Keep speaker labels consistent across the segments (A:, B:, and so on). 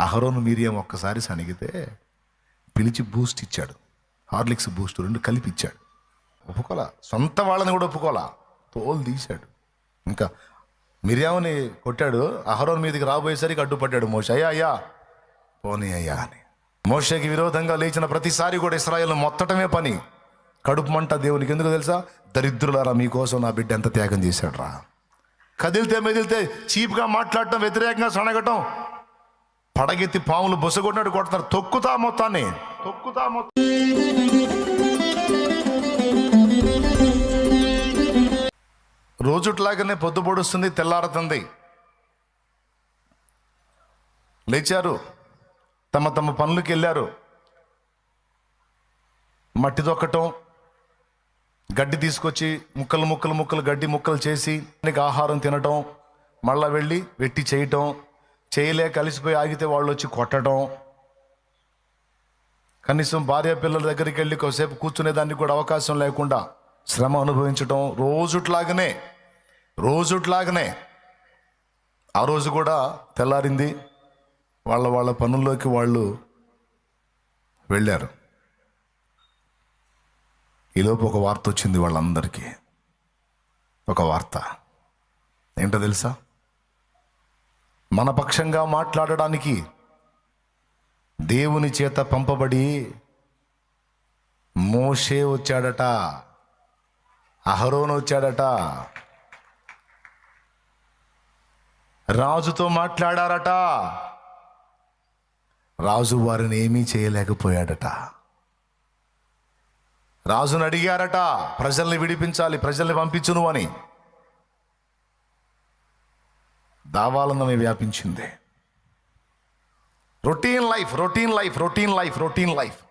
A: అహరోను మీరియం ఒక్కసారి సణిగితే పిలిచి బూస్ట్ ఇచ్చాడు. హార్లిక్స్ బూస్ట్ రెండు కలిపి ఇచ్చాడు. ఒప్పుకోలా? సొంత వాళ్ళని కూడా ఒప్పుకోలా? తోలు తీశాడు. ఇంకా మిరియాముని కొట్టాడు. అహరోన్ మీదకి రాబోయేసరికి అడ్డుపడ్డాడు. మోష అయ్యా అయ్యా. పోనీ అయ్యా అని. మోషకి విరోధంగా లేచిన ప్రతిసారి కూడా ఇస్రాయల్ మొత్తటమే పని. కడుపు మంట దేవునికి ఎందుకు తెలుసా? దరిద్రులారా మీకోసం నా బిడ్డ ఎంత త్యాగం చేశాడు రా కదిలితే మెదిలితే చీప్గా మాట్లాడటం వ్యతిరేకంగా సనగటం పడగెత్తి పాములు బొసగొట్టినట్టు కొడతారు. తొక్కుతా మొత్తాన్ని. తొక్కుతా మొత్తం. రోజుట్లాగానే పొద్దు పొడుస్తుంది తెల్లారుతుంది. లేచారు. తమ తమ పనులకు వెళ్ళారు మట్టి దొక్కటం గడ్డి తీసుకొచ్చి ముక్కలు ముక్కలు ముక్కలు గడ్డి ముక్కలు చేసి ఆహారం తినటం మళ్ళా వెళ్ళి వెట్టి చేయటం చేయలే కలిసిపోయి ఆగితే వాళ్ళు వచ్చి కొట్టడం. కనీసం భార్య పిల్లల దగ్గరికి వెళ్ళి కొద్దిసేపు కూర్చునే దానికి కూడా అవకాశం లేకుండా శ్రమ అనుభవించటం రోజుట్లాగనే రోజుట్లాగనే. ఆ రోజు కూడా తెల్లారింది వాళ్ళ వాళ్ళ పనుల్లోకి వాళ్ళు వెళ్ళారు. ఈలోపు ఒక వార్త వచ్చింది వాళ్ళందరికీ. ఒక వార్త. ఏంటో తెలుసా? మన పక్షంగా మాట్లాడడానికి దేవుని చేత పంపబడి మోషే వచ్చాడట అహరోన్ వచ్చాడట రాజుతో మాట్లాడారట. రాజు వారిని ఏమీ చేయలేకపోయాడట. రాజును అడిగారట ప్రజల్ని విడిపించాలి ప్రజల్ని పంపించును అని. దావాలందమే వ్యాపించింది. Routine life routine life routine life routine life.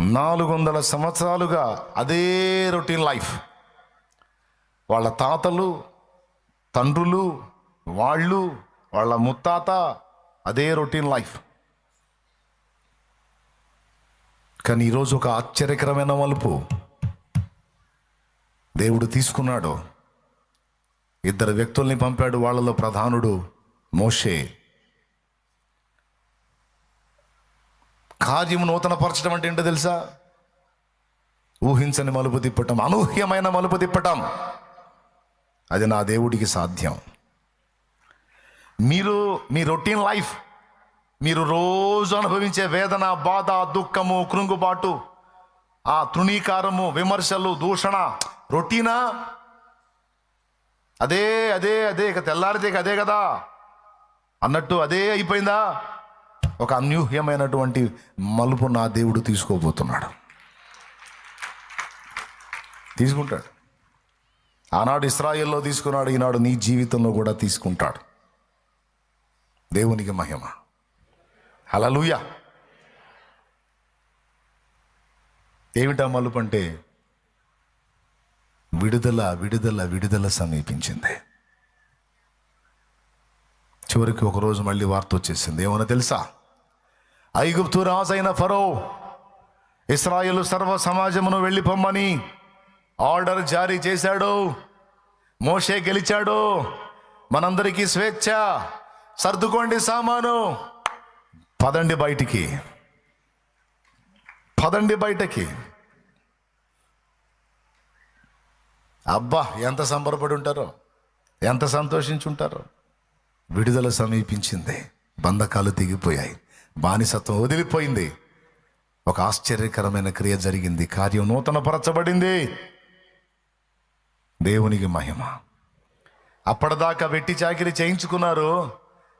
A: నాలుగు వందల సంవత్సరాలుగా అదే రొటీన్ లైఫ్. వాళ్ళ తాతలు తండ్రులు వాళ్ళు వాళ్ళ ముత్తాత అదే రొటీన్ లైఫ్. కానీ ఈరోజు ఒక ఆశ్చర్యకరమైన మలుపు దేవుడు తీసుకున్నాడు. ఇద్దరు వ్యక్తుల్ని పంపాడు వాళ్ళలో ప్రధానుడు మోషే. కార్యము నూతనపరచడం అంటే ఏంటో తెలుసా? ఊహించని మలుపు తిప్పటం అనూహ్యమైన మలుపు తిప్పటం. అది నా దేవుడికి సాధ్యం. మీరు మీ రొటీన్ లైఫ్ మీరు రోజు అనుభవించే వేదన బాధ దుఃఖము కృంగుబాటు ఆ తృణీకారము విమర్శలు దూషణ రొటీనా? అదే అదే అదే ఇక తెల్లారితే అదే కదా. అన్నట్టు అదే అయిపోయిందా? ఒక అన్యూహ్యమైనటువంటి మలుపు నా దేవుడు తీసుకోబోతున్నాడు. తీసుకుంటాడు. ఆనాడు ఇస్రాయిల్లో తీసుకున్నాడు ఈనాడు నీ జీవితంలో కూడా తీసుకుంటాడు. దేవునికి మహిమ. హలలుయ ఏమిటా మలుపు అంటే? విడుదల విడుదల విడుదల సమీపించింది. చివరికి ఒకరోజు మళ్ళీ వార్త వచ్చేసింది. ఏమన్నా తెలుసా? ఐగుప్తు రాజైన ఫరో ఇస్రాయలు సర్వ సమాజమును వెళ్ళిపోమ్మని ఆర్డర్ జారీ చేశాడు. మోషే గెలిచాడు. మనందరికీ స్వేచ్ఛ. సర్దుకోండి సామాను. పదండి బయటికి. పదండి బయటకి. అబ్బా ఎంత సంబరపడి ఉంటారో ఎంత సంతోషించుంటారో. విడుదల సమీపించింది. బంధకాలు తెగిపోయాయి. బానిసత్వం వదిలిపోయింది. ఒక ఆశ్చర్యకరమైన క్రియ జరిగింది. కార్యం నూతనపరచబడింది. దేవునికి మహిమ. అప్పటిదాకా వెట్టి చాకిరి చేయించుకున్నారు.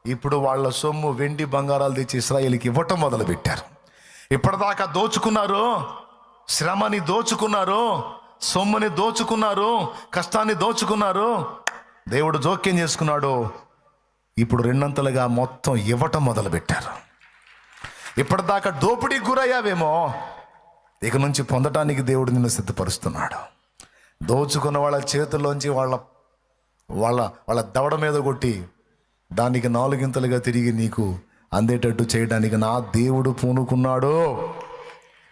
A: ఇప్పుడు వాళ్ళ సొమ్ము వెండి బంగారాలు తెచ్చి ఇస్రాయేల్కి ఇవ్వటం మొదలుపెట్టారు. ఇప్పటిదాకా దోచుకున్నారు. శ్రమని దోచుకున్నారు. సొమ్ముని దోచుకున్నారు కష్టాన్ని దోచుకున్నారు. దేవుడు జోక్యం చేసుకున్నాడు. ఇప్పుడు రెండంతలుగా మొత్తం ఇవ్వటం మొదలుపెట్టారు. ఇప్పటిదాకా దోపిడీకి గురయ్యావేమో. ఇక నుంచి పొందటానికి దేవుడు నిన్ను సిద్ధపరుస్తున్నాడు. దోచుకున్న వాళ్ళ చేతుల్లోంచి వాళ్ళ వాళ్ళ వాళ్ళ దవడ మీద కొట్టి దానికి నాలుగింతలుగా తిరిగి నీకు అందేటట్టు చేయడానికి నా దేవుడు పూనుకున్నాడు.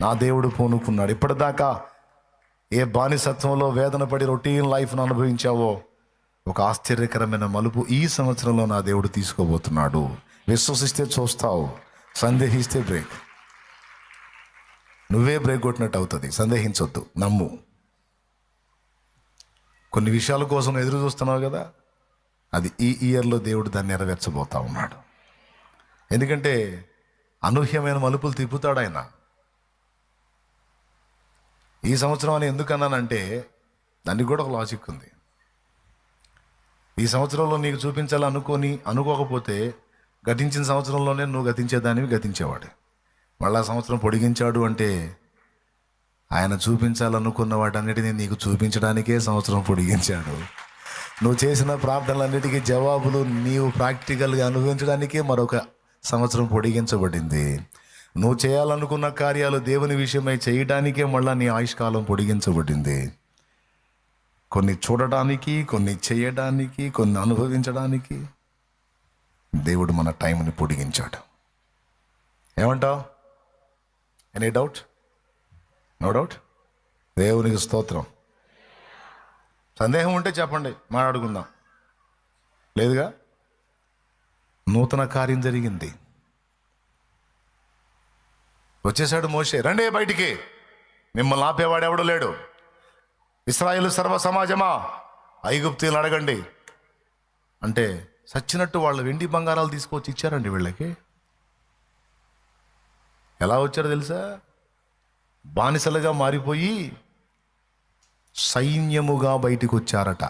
A: నా దేవుడు పూనుకున్నాడు. ఇప్పటిదాకా ఏ బానిసత్వంలో వేదన పడి రొటీన్ లైఫ్ను అనుభవించావో ఒక ఆశ్చర్యకరమైన మలుపు ఈ సంవత్సరంలో నా దేవుడు తీసుకోబోతున్నాడు. విశ్వసిస్తే చూస్తావు సందేహిస్తే బ్రేక్. నువ్వే బ్రేక్ కొట్టినట్టు అవుతుంది. సందేహించొద్దు నమ్ము. కొన్ని విషయాల కోసం ఎదురు చూస్తున్నావు కదా అది ఈ ఇయర్లో దేవుడు దాన్ని నెరవేర్చబోతా ఉన్నాడు. ఎందుకంటే అనూహ్యమైన మలుపులు తిప్పుతాడు ఆయన. ఈ సంవత్సరం అని ఎందుకన్నానంటే దానికి కూడా ఒక లాజిక్ ఉంది. ఈ సంవత్సరంలో నీకు చూపించాలనుకొని అనుకోకపోతే గతించిన సంవత్సరంలోనే నువ్వు గతించేదానివి గతించేవాడు మళ్ళా సంవత్సరం పొడిగించాడు అంటే ఆయన చూపించాలనుకున్న వాటన్నిటిని నీకు చూపించడానికే సంవత్సరం పొడిగించాడు. నువ్వు చేసిన ప్రార్థనలన్నిటికీ జవాబులు నీవు ప్రాక్టికల్గా అనుభవించడానికే మరొక సంవత్సరం పొడిగించబడింది. నువ్వు చేయాలనుకున్న కార్యాలు దేవుని విషయమై చేయడానికే మళ్ళీ నీ ఆయుష్కాలం పొడిగించబడింది. కొన్ని చూడటానికి కొన్ని చేయడానికి కొన్ని అనుభవించడానికి దేవుడు మన టైంని పొడిగించాడు. ఏమంటావు? ఎనీ డౌట్ నో డౌట్ దేవునికి స్తోత్రం. సందేహం ఉంటే చెప్పండి మాట్లాడుకుందాం. లేదుగా? నూతన కార్యం జరిగింది. వచ్చేసాడు మోసే రండి బయటికి. మిమ్మల్ని ఆపేవాడు ఎవడు లేడు. ఇస్రాయేల్ సర్వ సమాజమా? ఐగుప్తీలు అడగండి. అంటే సచ్చినట్టు వాళ్ళు వెండి బంగారాలు తీసుకొచ్చి ఇచ్చారండి వీళ్ళకి. ఎలా వచ్చారో తెలుసా? బానిసలుగా మారిపోయి సైన్యముగా బయటికి వచ్చారట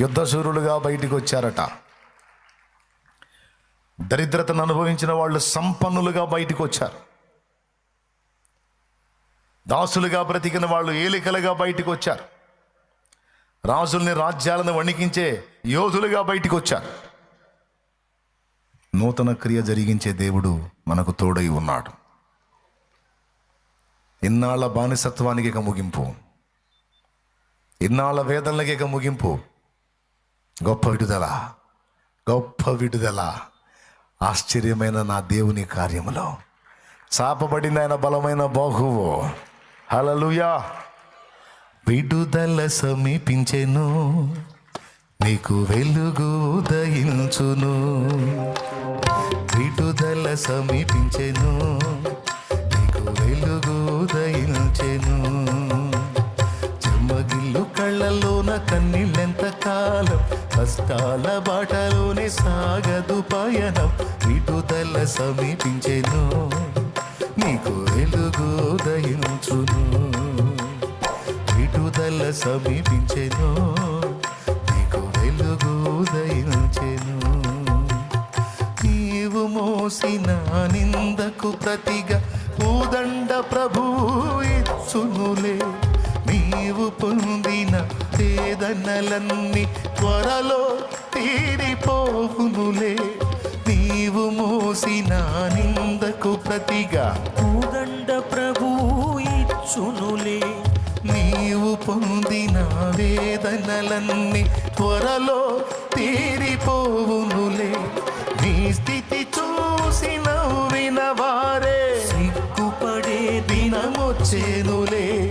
A: యుద్ధశూరులుగా బయటికి వచ్చారట దరిద్రతను అనుభవించిన వాళ్ళు సంపన్నులుగా బయటకు వచ్చారు దాసులుగా బ్రతికిన వాళ్ళు ఏలికలుగా బయటకు వచ్చారు రాజుల్ని రాజ్యాలను వణికించే యోధులుగా బయటకు వచ్చారు నూతన క్రియ జరిగించే దేవుడు మనకు తోడై ఉన్నాడు. ఇన్నాళ్ళ బానిసత్వానికి ఇక ముగింపు. ఇన్నాళ్ళ వేదనలకి ఇక ముగింపు. గొప్ప విడుదల. గొప్ప విడుదల. ఆశ్చర్యమైన నా దేవుని కార్యములో. చాపబడింది ఆయన బలమైన బాహువు. హలలుయా విడుదల సమీపించెను. నీకు వెలుగు ఉదయించును విడుదల సమీపించెను. నీకు వెలుగు ఉదయించెను చెమ్మగిల్లు కళ్ళలోన కన్నీళ్ళెంత కష్టాల బాటలోనే సాగదు పయనం. విడుదల సమీపించెను. నీకు వెలుగు ఉదయించును. విడుదల సమీపించెను. నీకు వెలుగు దయించెను నీవు మోసిన నిందకు ప్రతిగా పూదండ ప్రభువు ఇచ్చునులే. నీవు పొందిన వేదనలన్నీ త్వరలో తీరిపోవునులే. నీవు మోసిన నిందకు ప్రతిగా
B: పూదండ ప్రభువు ఇచ్చునులే.
A: నీవు పొందిన వేదనలన్నీ త్వరలో తీరిపోవునులే. నీ స్థితి చూసి నవ్విన వారే
B: సిగ్గుపడే
A: దినమొచ్చేనులే.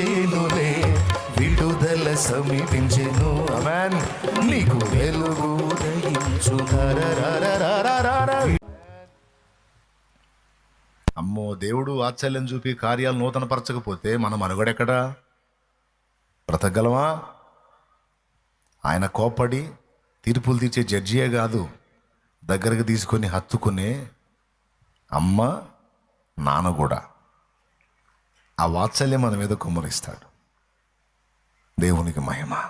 A: దినమొచ్చేనులే విడుదల సమీపించెను. అమెన్ నీకు వెలుగు దయించు అమ్మో దేవుడు వాత్సల్యం చూపి కార్యాలు నూతన పరచకపోతే మనం మనుగడెక్కడా బ్రతకగలమా ఆయన కోపడి తీర్పులు తీర్చే జడ్జియే కాదు దగ్గరకు తీసుకొని హత్తుకునే అమ్మ నాన్న కూడా ఆ వాత్సల్యం మన మీద కుమ్మరిస్తాడు. దేవునికి మహిమ.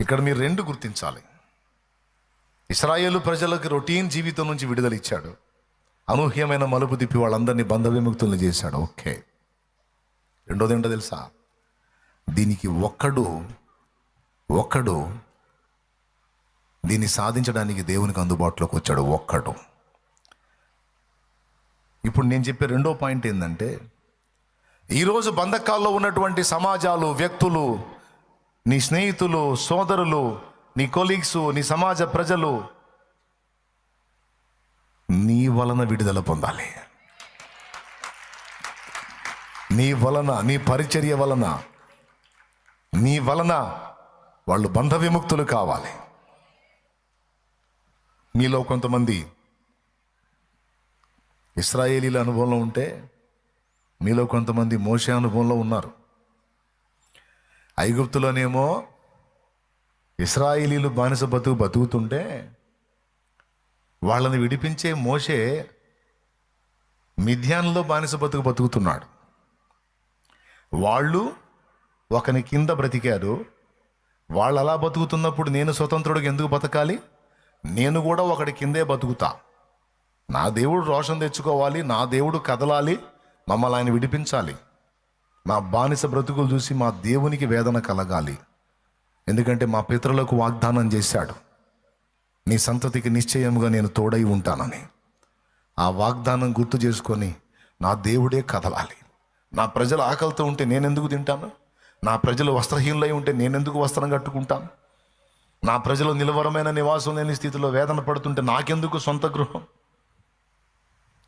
A: ఇక్కడ మీరు రెండు గుర్తించాలి. ఇస్రాయేలు ప్రజలకు రొటీన్ జీవితం నుంచి విడుదల ఇచ్చాడు. అనూహ్యమైన మలుపు తిప్పి వాళ్ళందరినీ బంధ విముక్తులు చేశాడు. ఓకే. రెండోది ఏంటో తెలుసా? దీనికి ఒక్కడు ఒక్కడు దీన్ని సాధించడానికి దేవునికి అందుబాటులోకి వచ్చాడు. ఒక్కడు. ఇప్పుడు నేను చెప్పే రెండో పాయింట్ ఏంటంటే ఈరోజు బంధకాల్లో ఉన్నటువంటి సమాజాలు వ్యక్తులు నీ స్నేహితులు సోదరులు నీ కొలీగ్స్ నీ సమాజ ప్రజలు నీ వలన విడుదల పొందాలి. నీ వలన నీ పరిచర్య వలన నీ వలన వాళ్ళు బంధ విముక్తులు కావాలి. మీలో కొంతమంది ఇస్రాయేలీల అనుభవంలో ఉంటే మీలో కొంతమంది మోసే అనుభవంలో ఉన్నారు. ఐగుప్తులోనేమో ఇస్రాయేలీలు బానిస బతుకు బతుకుతుంటే వాళ్ళని విడిపించే మోసే మిథ్యాన్లో బానిస బతుకు బతుకుతున్నాడు. వాళ్ళు ఒకని కింద బ్రతికారు. వాళ్ళు అలా బతుకుతున్నప్పుడు నేను స్వతంత్రుడికి ఎందుకు బతకాలి? నేను కూడా ఒకడి కిందే బతుకుతా. నా దేవుడు రోషం తెచ్చుకోవాలి నా దేవుడు కదలాలి మమ్మల్ని ఆయన విడిపించాలి. మా బానిస బ్రతుకులు చూసి మా దేవునికి వేదన కలగాలి. ఎందుకంటే మా పితరులకు వాగ్దానం చేశాడు. నీ సంతతికి నిశ్చయముగా నేను తోడై ఉంటానని. ఆ వాగ్దానం గుర్తు చేసుకొని నా దేవుడే కదలాలి. నా ప్రజలు ఆకలితో ఉంటే నేనెందుకు తింటాను? నా ప్రజలు వస్త్రహీనులై ఉంటే నేనెందుకు వస్త్రం కట్టుకుంటాను? నా ప్రజలు నిలవరమైన నివాసం లేని స్థితిలో వేదన పడుతుంటే నాకెందుకు సొంత గృహం?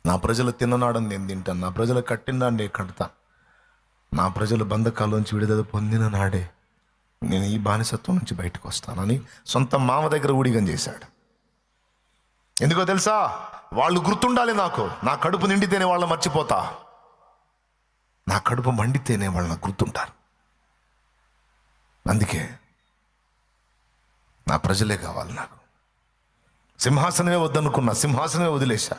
A: నా ప్రజలు తిన్ననాడని నేను తింటాను. నా ప్రజలు కట్టినాడు నేను కడతాను. నా ప్రజలు బంధకాల్లోంచి విడుదల పొందిన నాడే నేను ఈ బానిసత్వం నుంచి బయటకు వస్తానని సొంత మామ దగ్గర ఊడిగం చేశాడు. ఎందుకో తెలుసా? వాళ్ళు గుర్తుండాలి నాకు. నా కడుపు నిండితేనే వాళ్ళని మర్చిపోతా. నా కడుపు మండితేనే వాళ్ళని గుర్తుంటారు. అందుకే నా ప్రజలే కావాలి నాకు. సింహాసనమే వద్దనుకున్నా సింహాసనమే వదిలేశా.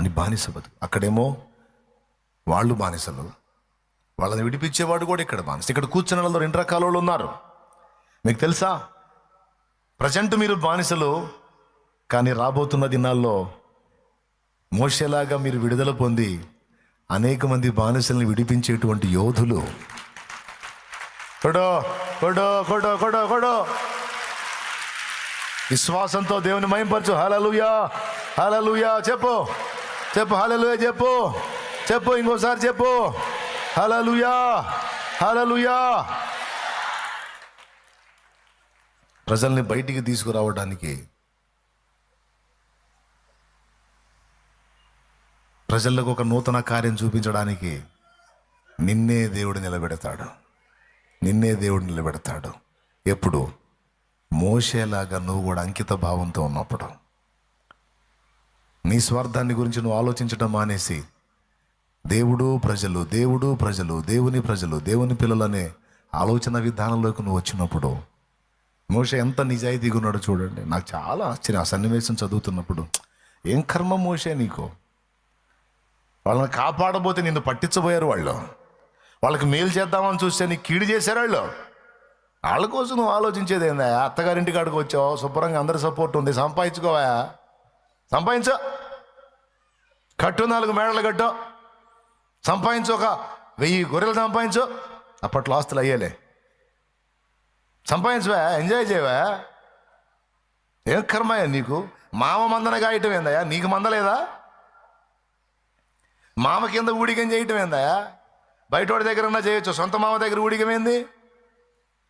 A: అని బానిస బతుకు అక్కడేమో వాళ్ళు బానిసలు. వాళ్ళని విడిపించేవాడు కూడా ఇక్కడ బానిస. ఇక్కడ కూర్చున్న వాళ్ళు రెండు రకాల వాళ్ళు ఉన్నారు. మీకు తెలుసా? ప్రజెంట్ మీరు బానిసలు కానీ రాబోతున్న దినాల్లో మోషేలాగా మీరు విడుదల పొంది అనేక మంది బానిసల్ని విడిపించేటువంటి యోధులు. కొడో కొడో కొడో కొడో కొడో. విశ్వాసంతో దేవుని మయంపరచు హలలుయా హలలుయా చెప్పు. చెప్పు హలలుయా చెప్పు. చెప్పు ఇంకోసారి చెప్పు. హలలుయా హలలుయా ప్రజల్ని బయటికి తీసుకురావడానికి ప్రజలకు ఒక నూతన కార్యం చూపించడానికి నిన్నే దేవుడు నిలబెడతాడు. నిన్నే దేవుడు నిలబెడతాడు. ఎప్పుడు? మోసేలాగా నువ్వు కూడా అంకిత భావంతో ఉన్నప్పుడు. నీ స్వార్థాన్ని గురించి నువ్వు ఆలోచించడం మానేసి దేవుడు ప్రజలు దేవుడు ప్రజలు దేవుని ప్రజలు దేవుని పిల్లలనే ఆలోచన విధానంలోకి నువ్వు వచ్చినప్పుడు మోష ఎంత నిజాయితీగా ఉన్నాడో చూడండి. నాకు చాలా ఆశ్చర్యం. ఆ సన్నివేశం చదువుతున్నప్పుడు ఏం కర్మ మోషే నీకు? వాళ్ళని కాపాడబోతే నిన్ను పట్టించబోయారు వాళ్ళు. వాళ్ళకి మేలు చేద్దామని చూస్తే నీకు కీడు చేశారు వాళ్ళు. వాళ్ళ కోసం నువ్వు ఆలోచించేది ఏందా అత్తగారింటి కాడికి వచ్చావు? శుభ్రంగా అందరి సపోర్ట్ ఉంది. సంపాదించుకోవా సంపాదించో. కట్టు నాలుగు మేడలు కట్టు. సంపాదించు ఒక వెయ్యి గొర్రెలు సంపాదించు. అప్పట్లో ఆస్తులు అయ్యేలే. సంపాదించవా? ఎంజాయ్ చేయవా? ఏం కర్మయ్యా నీకు? మామ మందన గాయటం ఏందయ్యా? నీకు మందలేదా? మామ కింద ఊడికం చేయటం ఏందయ్యా? బయటోడి దగ్గర ఉన్నా చేయొచ్చు. సొంత మామ దగ్గర ఊడికమేంది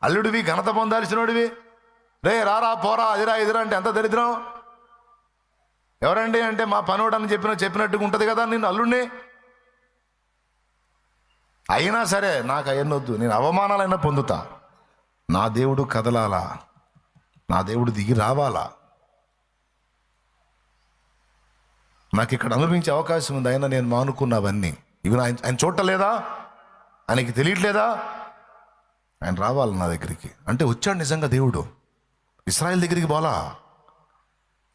A: అల్లుడివి ఘనత పొందాల్సినోడివి. రే రారా పోరా అదిరా ఇదిరా అంటే ఎంత దరిద్రం? ఎవరండి అంటే మా పనోడు అని చెప్పిన చెప్పినట్టుగా ఉంటుంది కదా నేను అల్లుడిని అయినా సరే నాకు అయ్యనొద్దు నేను అవమానాలైనా పొందుతా. నా దేవుడు కదలాలా? నా దేవుడు దిగి రావాలా? నాకు ఇక్కడ అనుభవించే అవకాశం ఉంది. అయినా నేను మానుకున్నవన్నీ. ఇవి ఆయన ఆయన చూడలేదా ఆయనకి తెలియట్లేదా? ఆయన రావాలి నా దగ్గరికి? అంటే వచ్చాడు నిజంగా దేవుడు. ఇస్రాయల్ దగ్గరికి పోలా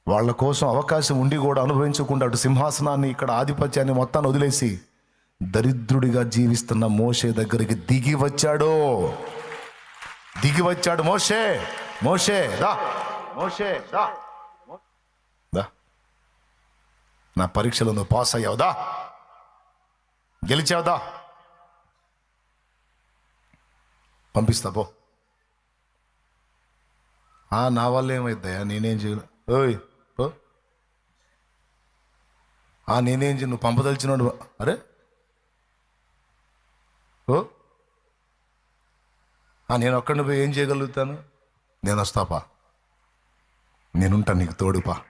A: వాళ్ళ కోసం అవకాశం ఉండి కూడా అనుభవించకుండా అటు సింహాసనాన్ని ఇక్కడ ఆధిపత్యాన్ని మొత్తాన్ని వదిలేసి దరిద్రుడిగా జీవిస్తున్న మోషే దగ్గరికి దిగి వచ్చాడు. దిగి వచ్చాడు మోషే మోషే దా మోషే దా దా. నా పరీక్షలో నువ్వు పాస్ అయ్యావుదా గెలిచావుదా పంపిస్తా పో. నా వల్ల ఏమైద్దయా నేనేం చేయలే ఓయ్. ఆ నేనేం నువ్వు పంపదలిచినాడు. అరే? ఓ? ఆ, నేను ఒక్కడిని పోయి ఏం చేయగలుగుతాను? నేను వస్తాపా. నేనుంటా నీకు తోడుపా.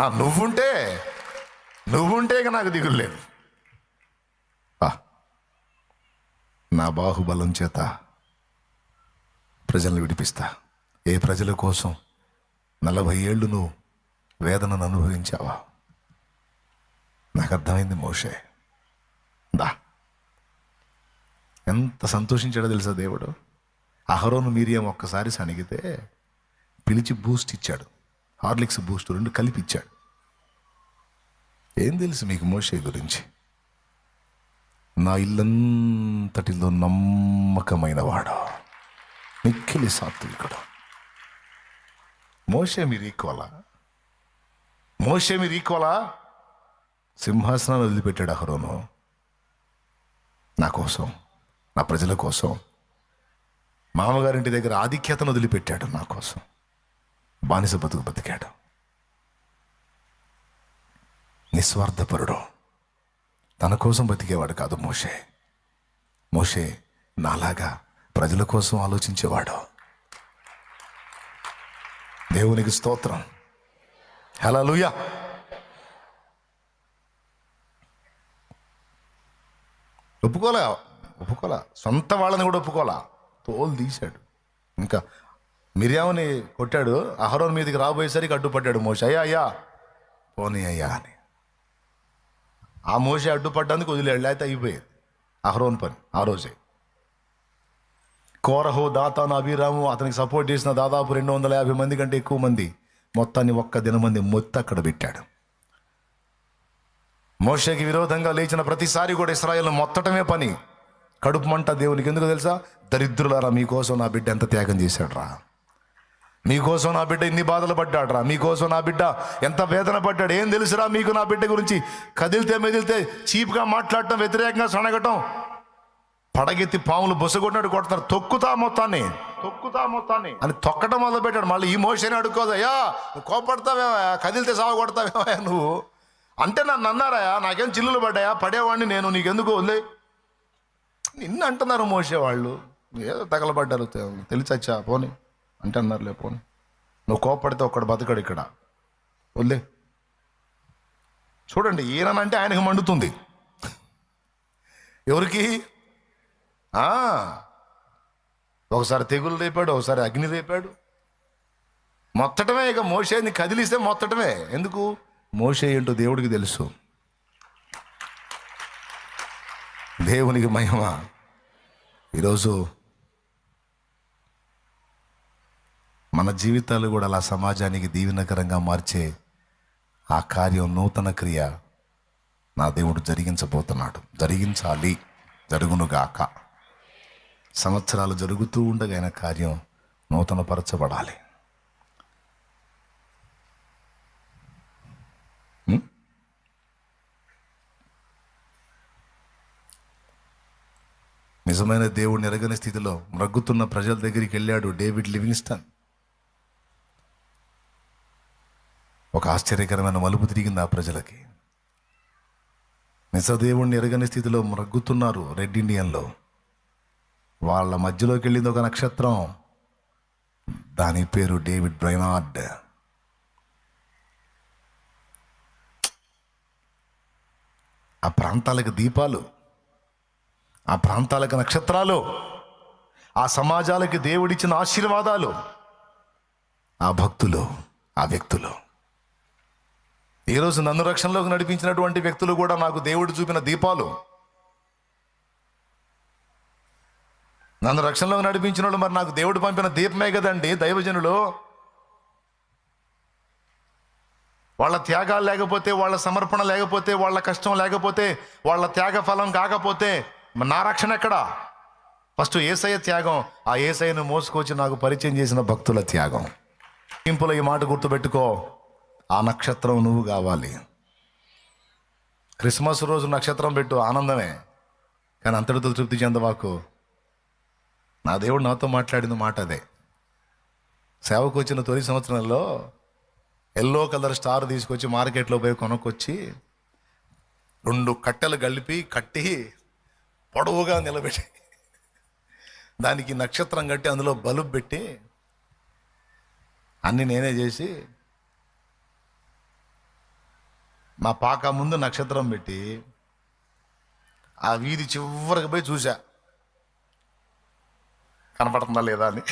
A: ఆ, నువ్వుంటే నువ్వుంటే ఇక నాకు దిగులు లేదు ఆ, నా బాహుబలం చేత ప్రజలను విడిపిస్తా. ఏ ప్రజల కోసం నలభై ఏళ్ళు నువ్వు వేదనను అనుభవించావా? నాకు అర్థమైంది మోషే. దా. ఎంత సంతోషించాడో తెలుసా దేవుడు? అహరోను మీరియం ఒక్కసారి సణిగితే పిలిచి బూస్ట్ ఇచ్చాడు. హార్లిక్స్ బూస్ట్ రెండు కలిపి ఇచ్చాడు ఏం తెలుసు మీకు మోషే గురించి? నా ఇల్లంతటిలో నమ్మకమైన వాడు. మిక్కిలి సాత్వికుడు మోషే మీరు ఈక్వలా మోషే మీరు ఈక్వలా సింహాసనాన్ని వదిలిపెట్టాడు అహరోను. నా కోసం నా ప్రజల కోసం మామగారింటి దగ్గర ఆధిక్యతను వదిలిపెట్టాడు నా కోసం. బానిస బతుకు బతికాడు. నిస్వార్థపరుడు. తన కోసం బతికేవాడు కాదు మోషే. మోషే నాలాగా ప్రజల కోసం ఆలోచించేవాడు. దేవునికి స్తోత్రం. హల్లెలూయా. ఒప్పుకోలే ఒప్పుకోలే. సొంత వాళ్ళని కూడా ఒప్పుకోలే. తోలు తీశాడు. ఇంకా మిర్యాముని కొట్టాడు అహరోన్ మీదకి రాబోయేసరికి అడ్డుపడ్డాడు. మోష అయ్యా అయ్యా. పోనీ అయ్యా అని. ఆ మోసే అడ్డుపడ్డానికి వదిలేడు లేకపోతే అయిపోయేది. అహరోన్ పని ఆ రోజే. కోరహు దాతాను అభిరాము అతనికి సపోర్ట్ చేసిన దాదాపు రెండు వందల యాభై మంది కంటే ఎక్కువ మంది మొత్తాన్ని ఒక్క దినమంది మొత్తం అక్కడ పెట్టాడు. మోషేకి విరోధంగా లేచిన ప్రతిసారి కూడా ఇస్రాయల్ మొత్తటమే పని. కడుపు మంట దేవునికి ఎందుకు తెలుసా? దరిద్రులారా మీకోసం నా బిడ్డ ఎంత త్యాగం చేశాడురా? మీకోసం నా బిడ్డ ఇన్ని బాధలు పడ్డాడురా? మీకోసం నా బిడ్డ ఎంత వేదన పడ్డాడు? ఏం తెలుసురా మీకు నా బిడ్డ గురించి? కదిలితే మెదిలితే చీప్గా మాట్లాడటం వ్యతిరేకంగా సనగటం పడగెత్తి పాములు బుసగొట్టినట్టు కొడతారు. తొక్కుతా మొత్తాన్ని. తొక్కుతా మొత్తాన్ని. అని తొక్కటం మొదలు పెట్టాడు మళ్ళీ ఈ మోషన్ అడుక్కోదయ్యా కోపడతావే కదిలితే సాగు కొడతావే నువ్వు? అంటే నన్ను అన్నారాయా నాకేం చిల్లులు పడ్డాయా? పడేవాడిని నేను నీకెందుకు? వదిలే నిన్ను అంటున్నారు మోసేవాళ్ళు ఏదో తగలబడ్డారు తెలిసచ్చా తెలిసొచ్చా? పోని. అంటే అన్నారులే పోని. నువ్వు కోపడితే ఒక్కడు బతకడు ఇక్కడ. వదిలే. చూడండి ఈయనంటే ఆయనకు మండుతుంది. ఎవరికి? ఒకసారి తెగులు రేపాడు ఒకసారి అగ్ని రేపాడు. మొత్తటమే ఇక మోషేని కదిలిస్తే మొత్తటమే. ఎందుకు? మోషే ఏంటో దేవుడికి తెలుసు. దేవునికి మహిమ. ఈరోజు మన జీవితాలు కూడా అలా సమాజానికి దీవెనకరంగా మార్చే ఆ కార్యం నూతన క్రియ నా దేవుడు జరిగించబోతున్నాడు. జరిగించాలి జరుగునుగాక. సంవత్సరాలు జరుగుతూ ఉండగా ఆయన కార్యం నూతనపరచబడాలి. నిజమైన దేవుడిని ఎరగని స్థితిలో మ్రగ్గుతున్న ప్రజల దగ్గరికి వెళ్ళాడు డేవిడ్ లివింగ్స్టన్. ఒక ఆశ్చర్యకరమైన మలుపు తిరిగింది ఆ ప్రజలకి. నిజదేవుణ్ణి ఎరగని స్థితిలో మ్రగ్గుతున్నారు రెడ్ ఇండియన్లో. వాళ్ళ మధ్యలోకి వెళ్ళింది ఒక నక్షత్రం. దాని పేరు డేవిడ్ బ్రైనార్డ్ ఆ ప్రాంతాలకు దీపాలు. ఆ ప్రాంతాలకు నక్షత్రాలు ఆ సమాజాలకి దేవుడిచ్చిన ఆశీర్వాదాలు ఆ భక్తులు ఆ వ్యక్తులు. ఈరోజు నన్ను రక్షణలోకి నడిపించినటువంటి వ్యక్తులు కూడా నాకు దేవుడు చూపిన దీపాలు. నన్ను రక్షణలోకి నడిపించిన వాళ్ళు మరి నాకు దేవుడు పంపిన దీపమే కదండి దైవజనులు. వాళ్ళ త్యాగాలు లేకపోతే వాళ్ళ సమర్పణ లేకపోతే వాళ్ళ కష్టం లేకపోతే వాళ్ళ త్యాగ ఫలం కాకపోతే నా రక్షణ ఎక్కడా? ఫస్ట్ ఏసయ త్యాగం ఆ ఏసయ్యను మోసుకొచ్చి నాకు పరిచయం చేసిన భక్తుల త్యాగం. ఇంపులో ఈ మాట గుర్తుపెట్టుకో ఆ నక్షత్రం నువ్వు కావాలి. క్రిస్మస్ రోజు నక్షత్రం పెట్టు ఆనందమే. కానీ అంతటితో తృప్తి చెందవాకు. నా దేవుడు నాతో మాట్లాడిన మాట అదే. సేవకు వచ్చిన తొలి సంవత్సరంలో ఎల్లో కలర్ స్టార్ తీసుకొచ్చి మార్కెట్లో పోయి కొనుక్కొచ్చి రెండు కట్టెలు కలిపి కట్టి పొడవుగా నిలబెట్టి దానికి నక్షత్రం కట్టి అందులో బలుబ్ పెట్టి అన్ని నేనే చేసి మా పాక ముందు నక్షత్రం పెట్టి ఆ వీధి చివరికి పోయి చూసా కనపడుతుందా లేదా అని.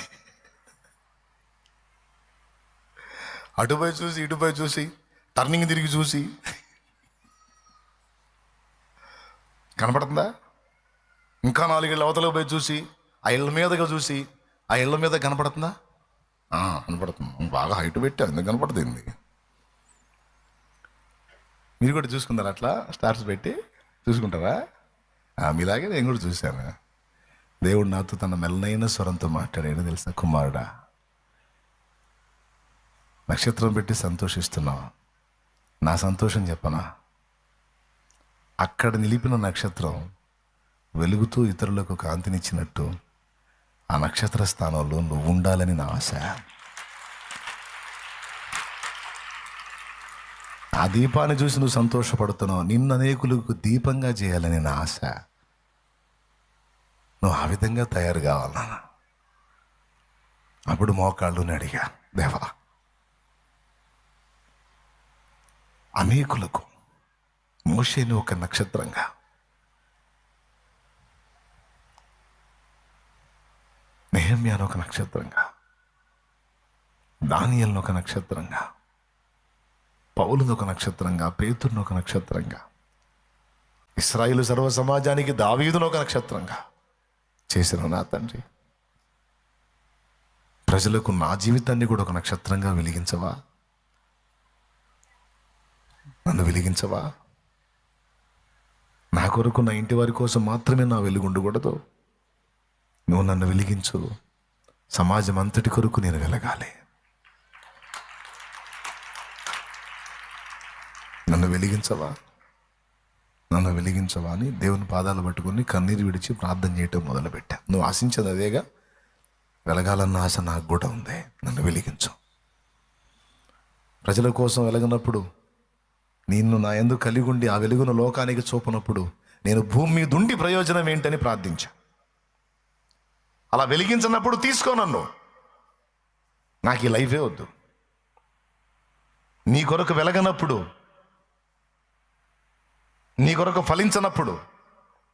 A: అటుపోయి చూసి ఇటుపోయి చూసి టర్నింగ్ తిరిగి చూసి. కనపడుతుందా? ఇంకా నాలుగేళ్ళు అవతల పోయి చూసి ఆ ఇళ్ళ మీదగా చూసి ఆ ఇళ్ళ మీద కనపడుతుందా? కనపడుతుంది. బాగా హైట్ పెట్టా ఎందుకు కనపడుతుంది మీరు కూడా చూసుకుంటారా అట్లా? స్టార్స్ పెట్టి చూసుకుంటారా? మీలాగే నేను కూడా చూశాను. దేవుడు నాతో తన మెల్లనైన స్వరంతో మాట్లాడాడు. తెలుసా కుమారుడా? నక్షత్రం పెట్టి సంతోషిస్తున్నావు. నా సంతోషం చెప్పనా? అక్కడ నిలిపిన నక్షత్రం వెలుగుతూ ఇతరులకు కాంతినిచ్చినట్టు ఆ నక్షత్ర స్థానంలో నువ్వు ఉండాలని నా ఆశ. ఆ దీపాన్ని చూసి నువ్వు సంతోషపడుతున్నావు. నిన్ను అనేకులకు దీపంగా చేయాలని నా ఆశ. నువ్వు ఆ విధంగా తయారు కావాలన్నా అప్పుడు మోకాళ్ళు అడిగా దేవా అనేకులకు మోషేని ఒక నక్షత్రంగా నెహమ్యాను ఒక నక్షత్రంగా దానియల్ని ఒక నక్షత్రంగా పౌలును ఒక నక్షత్రంగా పేతుర్ను ఒక నక్షత్రంగా ఇస్రాయిల్ సర్వ సమాజానికి దావీదును ఒక నక్షత్రంగా చేసిన నా తండ్రి. ప్రజలకు నా జీవితాన్ని కూడా ఒక నక్షత్రంగా వెలిగించవా? నన్ను వెలిగించవా? నా కొరకు నా ఇంటి వారి కోసం మాత్రమే నా వెలుగుండకూడదు. ఉండకూడదు నువ్వు నన్ను వెలిగించు. సమాజం అంతటి కొరకు నేను వెలగాలి. నన్ను వెలిగించవా? నన్ను వెలిగించవా అని దేవుని పాదాలు పట్టుకొని కన్నీరు విడిచి ప్రార్థన చేయటం మొదలుపెట్టా. నువ్వు ఆశించదు అదేగా? వెలగాలన్న ఆశ నాకు కూడా ఉంది. నన్ను వెలిగించు. ప్రజల కోసం వెలగనప్పుడు నిన్ను నా ఎందుకు కలిగి ఉండి ఆ వెలుగును లోకానికి చూపనప్పుడు నేను భూమి మీద ఉండి ప్రయోజనం ఏంటని ప్రార్థించాను అలా వెలిగించినప్పుడు తీసుకో నన్ను. నాకు ఈ లైఫే వద్దు. నీ కొరకు వెలగనప్పుడు నీ కొరకు ఫలించనప్పుడు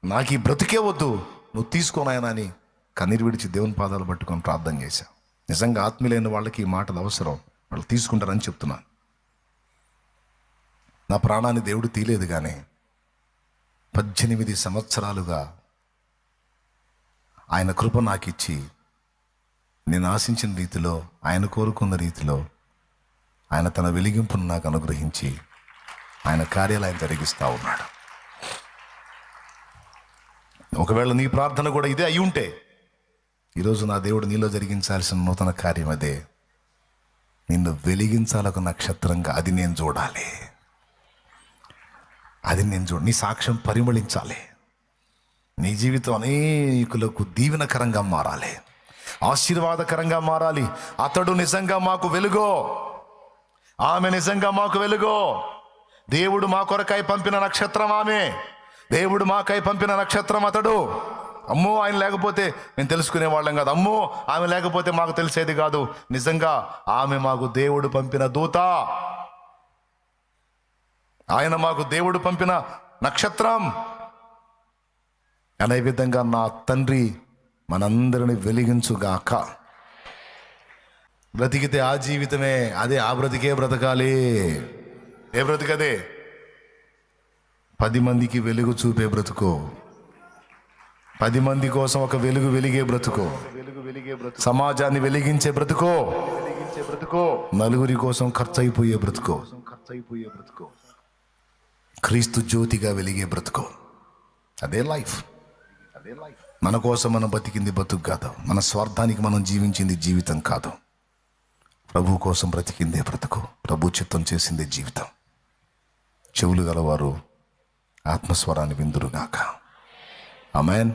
A: నాకు ఈ బ్రతికే వద్దు. నువ్వు తీసుకోనాయనా అని కన్నీరు విడిచి దేవుని పాదాలు పట్టుకొని ప్రార్థన చేశా. నిజంగా ఆత్మీయులైన వాళ్ళకి ఈ మాటలు అవసరం. వాళ్ళు తీసుకుంటారని చెప్తున్నాను నా ప్రాణాన్ని దేవుడు తీలేదు కానీ పద్దెనిమిది సంవత్సరాలుగా ఆయన కృప నాకు ఇచ్చి నేను ఆశించిన రీతిలో ఆయన కోరుకున్న రీతిలో ఆయన తన వెలిగింపును నాకు అనుగ్రహించి ఆయన కార్యాలయం జరిగిస్తూ ఉన్నాడు. ఒకవేళ నీ ప్రార్థన కూడా ఇదే అయి ఉంటే ఈరోజు నా దేవుడు నీలో జరిగించాల్సిన నూతన కార్యం అదే. నిన్ను వెలిగించాలి ఒక నక్షత్రంగా అది నేను చూడాలి. అది నేను చూడ నీ సాక్ష్యం పరిమళించాలి. నీ జీవితం అనేకులకు దీవెనకరంగా మారాలి. ఆశీర్వాదకరంగా మారాలి. అతడు నిజంగా మాకు వెలుగో. ఆమె నిజంగా మాకు వెలుగో. దేవుడు మా కొరకై పంపిన నక్షత్రం ఆమె. దేవుడు మాకై పంపిన నక్షత్రం అతడు. అమ్మో ఆయన లేకపోతే మేము తెలుసుకునే వాళ్ళం కాదు. అమ్మో ఆమె లేకపోతే మాకు తెలిసేది కాదు. నిజంగా ఆమె మాకు దేవుడు పంపిన దూత. ఆయన మాకు దేవుడు పంపిన నక్షత్రం. అనే విధంగా నా తండ్రి మనందరిని వెలిగించుగాక. బ్రతికితే ఆ జీవితమే అదే ఆ బ్రతికే బ్రతకాలి. ఏ బ్రతికదే పది మందికి వెలుగు చూపే బ్రతుకు. పది మంది కోసం ఒక వెలుగు వెలిగే బ్రతుకు. వెలుగు వెలిగే బ్రతుకు సమాజాన్ని వెలిగించే బ్రతుకో. వెలిగించే బ్రతుకో నలుగురి కోసం ఖర్చు అయిపోయే బ్రతుకు ఖర్చు అయిపోయే బ్రతుకు. క్రీస్తు జ్యోతిగా వెలిగే బ్రతుకు. అదే లైఫ్. మన కోసం మనం బతికింది బతుకు కాదు. మన స్వార్థానికి మనం జీవించింది జీవితం కాదు. ప్రభు కోసం బ్రతికిందే బ్రతుకు. ప్రభు చిత్తం చేసిందే జీవితం. చెవులు గలవారు ఆత్మస్వరాన్ని విందురుగాక. అమెన్